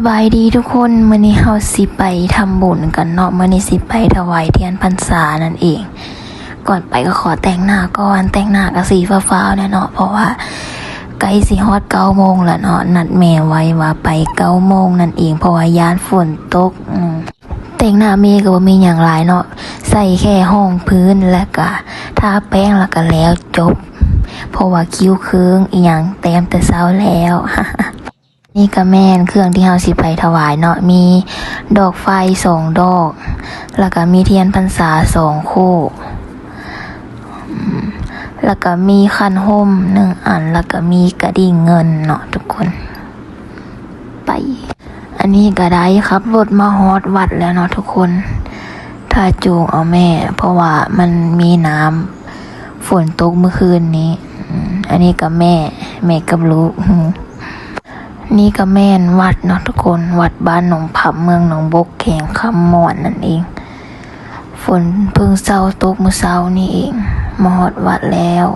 สบายดีทุกคนมื้อนี้เฮาสิไปทำบุญกันเนาะมื้อนี้สิไปถวายเทียนพรรษานั่นเอง ก่อนไปก็ขอแต่งหน้าก่อนแต่งหน้าก็สีฟ้าๆเนี่ยเนาะเพราะว่าใกล้สิฮอดเก้าโมงแล้วเนาะนัดแม่ไว้ว่าไปเก้าโมงนั่นเองเพราะว่ายานฝนตกอืมแต่งหน้าเมย์ก็บ่มีหยังหลายเนาะใส่แค่ห้องพื้นแล้วก็ทาแป้งแล้วก็แล้วจบ เพราะว่าคิ้วเคืองอีหยังเต็มแต่เช้าแล้ว นี่ก็แม่นเครื่องที่เฮาสิไปถวายเนาะมีดอกไฟสองดอก แล้วก็มีเทียนพรรษาสองคู่ แล้วก็มีคันห่มหนึ่งอัน แล้วก็มีกระดิ่งเงินเนาะทุกคน ไป อันนี้ก็ได้ครับรถมาฮอดวัดแล้วเนาะทุกคน ถ้าจูงเอาแม่ เพราะว่ามันมีน้ำฝนตกเมื่อคืนนี้ อันนี้ก็แม่ แม่กับลูก นี่ก็แม่นวัดเนาะทุกคนวัดบ้านหนองผับเมืองหนองบกแข่งคำมอนนั่นเอง ฝนเพิ่งเศร้าตกมือเช้านี่เองมอดวัดแล้ว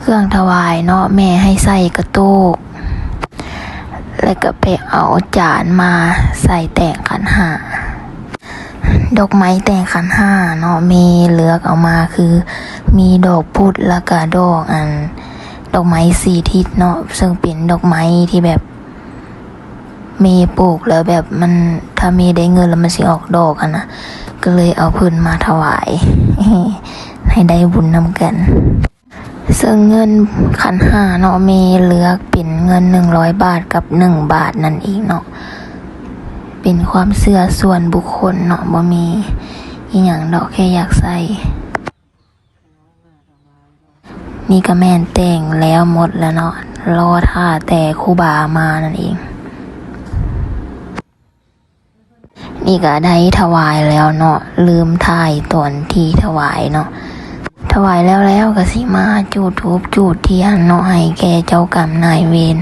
เครื่องถวายเนาะแม่ให้ใส่กระโตก แล้วก็ไปเอาจานมาใส่แต่งขันห้าดอกไม้แต่งขันห้าเนาะเมเลือกเอามาคือ มีดอกพุธแล้วก็ดอกอัน ดอกไม้สีทิศเนาะซึ่งเป็นดอกไม้ที่แบบ เมย์ปลูกแล้วแบบมันถ้าเมย์ได้เงินแล้วมันสิออกดอกอะนะก็เลยเอาพื้นมาถวาย ให้ได้บุญนำกัน ซึ่งเงินขันห้าเนาะเมย์เลือกเป็นเงินหนึ่งร้อยบาทกับหนึ่งบาทนั่นเองเนาะเป็นความเชื่อส่วนบุคคลเนาะบ่มีอีหยังดอกแค่อยากใส่ นี่ก็แม่นแต่งแล้วหมดแล้วเนาะรอท่าแต่ครูบามานั่นเอง นี่ก็ได้ถวายแล้วเนาะลืมถ่ายตอนที่ถวายเนาะถวายแล้วแล้วก็สิมาจูดทูบจูดเทียนเนาะให้แกเจ้ากรรมนายเวร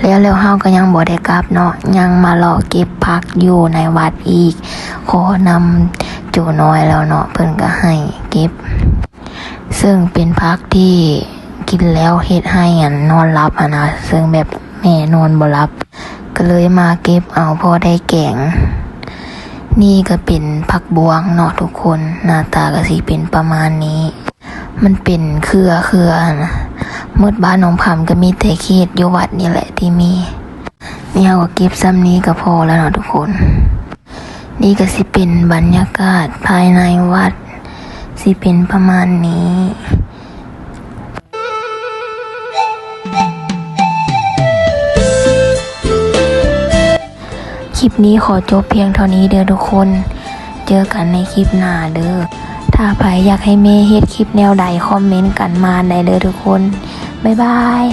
แล้วแล้วเฮาก็ยังบ่ได้กลับเนาะยังมารอเก็บพักอยู่ในวัดอีก ขอนำ จูน้อยแล้วเนาะเพิ่นก็ให้เก็บ ซึ่งเป็นพักที่กินแล้วเฮ็ดให้อันนอนหลับอะนะซึ่งแบบแม่นอนบ่หลับก็เลยมาเก็บเอาพอได้แกงนี่ก็เป็นผักบวงเนาะทุกคนหน้าตาก็สิเป็นประมาณนี้ มันเป็นเครือเครือนะหมดบ้านหนองผํก็มีแต่เขตยวัดนี่แหละที่มีนี่เราก็เก็บซ้ำนี้ก็พอแล้วเนาะทุกคน นี่ก็สิเป็นบรรยากาศภายในวัด สิเป็นประมาณนี้คลิปนี้ขอจบเพียงเท่านี้เด้อทุกคน เจอกันในคลิปหน้าเด้อ ถ้าใครอยากให้เมย์เฮ็ดคลิปแนวใดคอมเมนต์กันมาได้เด้อทุกคน บ๊ายบาย